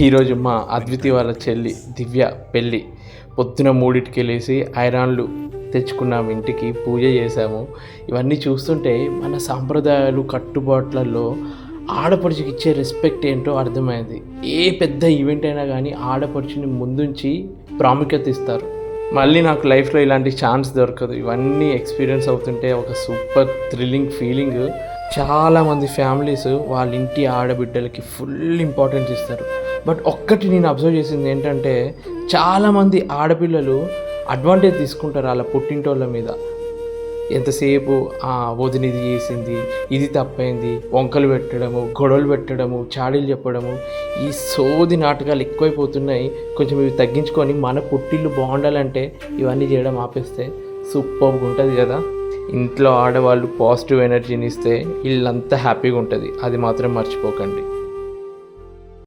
ఈరోజు మా అద్వితి వాళ్ళ చెల్లి దివ్య పెళ్ళి. పొద్దున మూడింటికి వెళ్ళేసి ఐరాన్లు తెచ్చుకున్నాము ఇంటికి పూజ చేసాము ఇవన్నీ చూస్తుంటే మన సాంప్రదాయాలు కట్టుబాట్లలో ఆడపడుచుకి ఇచ్చే రెస్పెక్ట్ ఏంటో అర్థమైంది. ఏ పెద్ద ఈవెంట్ అయినా కానీ ఆడపడుచుని ముందుంచి ప్రాముఖ్యత ఇస్తారు. మళ్ళీ నాకు లైఫ్లో ఇలాంటి ఛాన్స్ దొరకదు. ఇవన్నీ ఎక్స్పీరియన్స్ అవుతుంటే ఒక సూపర్ థ్రిల్లింగ్ ఫీలింగ్ చాలామంది ఫ్యామిలీస్ వాళ్ళ ఇంటి ఆడబిడ్డలకి ఫుల్ ఇంపార్టెన్స్ ఇస్తారు. బట్ ఒక్కటి నేను అబ్జర్వ్ చేసింది ఏంటంటే చాలామంది ఆడపిల్లలు అడ్వాంటేజ్ తీసుకుంటారు వాళ్ళ పుట్టింటోళ్ళ మీద. ఎంతసేపు వదినిది చేసింది ఇది తప్పైంది వంకలు పెట్టడము గొడవలు పెట్టడము చాడీలు చెప్పడము ఈ సోది నాటకాలు ఎక్కువైపోతున్నాయి. కొంచెం ఇవి తగ్గించుకొని మన పుట్టిల్లు బాగుండాలంటే ఇవన్నీ చేయడం ఆపేస్తే సూపర్గా ఉంటుంది కదా. ఇంట్లో ఆడవాళ్ళు పాజిటివ్ ఎనర్జీని ఇస్తే ఇల్లంతా హ్యాపీగా ఉంటుంది. అది మాత్రం మర్చిపోకండి.